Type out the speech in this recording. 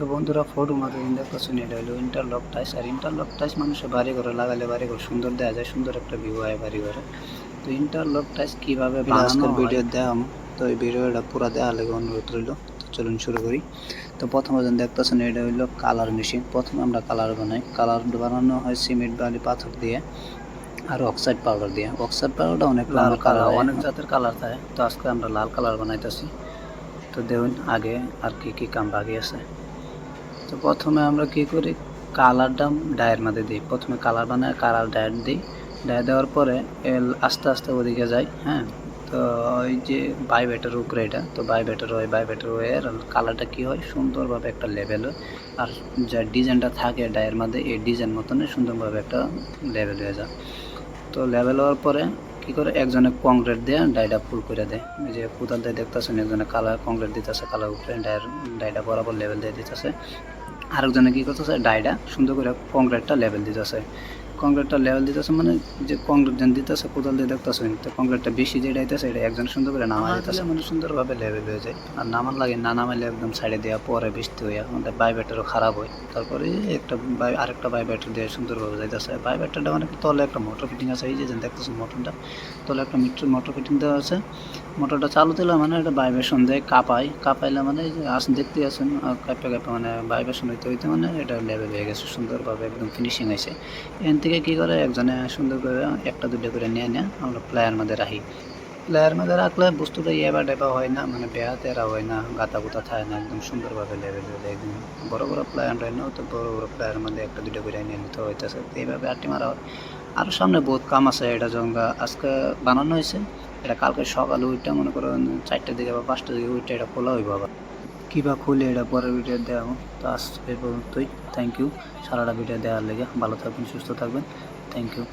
তো বন্ধুরা ফটো মাত্র দেখতেছেন এটা হলো ইন্টারলক টাইস আর ইন্টারলক টাইস মানুষের বাড়ি ঘরে লাগালে বাড়ি ঘর সুন্দর দেওয়া যায় সুন্দর একটা ভিউ হয় বাড়ি ঘরে। তো ইন্টারলক টাইস কীভাবে আজকের ভিডিও দেওয়া তো এই ভিডিওটা পুরো দেওয়া লাগে অনুরোধ রইল। তো চলুন শুরু করি। তো প্রথমে যেন দেখতেছেন এটা হইল কালার মেশিন প্রথমে আমরা কালার বানাই। কালার বানানো হয় সিমেন্ট বালি পাথর দিয়ে আর অক্সাইড পাউডার দিয়ে। অক্সাইড পাউডারটা অনেক লাল কালার অনেক জাতের কালার থাকে। তো আজকে আমরা লাল কালার বানাইতেছি। তো দেখুন আগে আর কি কি কাম বাকি আছে। তো প্রথমে আমরা কি করি? কালারটা ডায়ের মধ্যে দিই। প্রথমে কালার বানায় কালার ডায়ের দিই। ডায়ের দেওয়ার পরে আস্তে আস্তে ওদিকে যাই হ্যাঁ? তো ওই যে বাই ব্যাটার উপরে এটা, তো বাই ব্যাটার হয় বাই ব্যাটার হয়ে কালারটা কি হয়? সুন্দরভাবে একটা লেভেল হয়। আর যা ডিজাইনটা থাকে ডায়ের মধ্যে, এই ডিজাইন মতনই সুন্দরভাবে একটা লেভেল হয়ে যায়। তো লেভেল হওয়ার পরে কি করে? একজনে কংক্রিট দিয়ে ডাইটা ফুল করে দেয়। এই যে কোদাল দিয়ে দেখতেছেন, একজনে কালার কংক্রিট দিতেছে, কালার উপরে ডায়ের ডাইটা বরাবর লেভেল দিয়ে দিতেছে। আরেকজনে কি করতেছে? ডাইটা সুন্দর করে কংক্রিটটা লেভেল দিতেছে। কংক্রিটটা লেভেল দিতেছে মানে যে কংক্রিট যেন দিতেছে কোদাল দিয়ে দেখতেছে তো কংক্রিটটা বেশি যেটা দিতেছে এটা একজন সুন্দর করে নামা দিতেছে। মানে সুন্দরভাবে লেভেল হয়ে যায়। আর নামার লাগে না নামাইলে একদম সাইডে দেওয়া পরে বৃষ্টি হয়ে আমাদের বাই ব্যাটারও খারাপ হয়। তারপরে একটা বাই আরেকটা বাই ব্যাটার দিয়ে সুন্দরভাবে যাইতেছে। বাই ব্যাটারটা মানে তলে একটা মোটর ফিটিং আছে এই যে যেন দেখতেছে মোটরটা তলে একটা মিটার মোটর ফিটিং দেওয়া আছে। মোটরটা চালু দিলে মানে এটা ভাইব্রেশন দেয় কাঁপায়। কাঁপাইলে মানে যে আসেন দেখতে আছেন কাঁপে কাঁপে মানে ভাইব্রেশন হইতে হইতে মানে এটা লেভেল হয়ে গেছে সুন্দরভাবে একদম ফিনিশিং হয়েছে এখান থেকে কী করে একজনে সুন্দর করে একটা দুটো করে নিয়ে নিয়ে আমরা প্লেয়ার মধ্যে রাখি। প্লেয়ার মধ্যে রাখলে বস্তুটা ইয়েবা ডেবা হয় না মানে বেহা তেরা হয় না, গাতা গুতা থাকে না, একদম সুন্দরভাবে লেভেল একদম বড় বড় প্লেয়ার হয় না তো বড় বড় প্লেয়ারের মধ্যে একটা দুটো করে নিয়ে নিতে হইতেছে। তো এইভাবে আটটি মারা হয়। আরও সামনে বহুত কাম আছে, এটা যখন আজকে বানানো হয়েছে। এটা কালকে সকালে উইটা মনে করো চারটার দিকে বা পাঁচটার দিকে উইটা এটা খোলা হইব আবার। কিবা খুলে এটা পরের ভিডিও দেওয়া তো আজ এই পর্যন্তই। থ্যাংক ইউ সারাটা ভিডিও দেওয়ার লেগে ভালো থাকবেন, সুস্থ থাকবেন। Thank you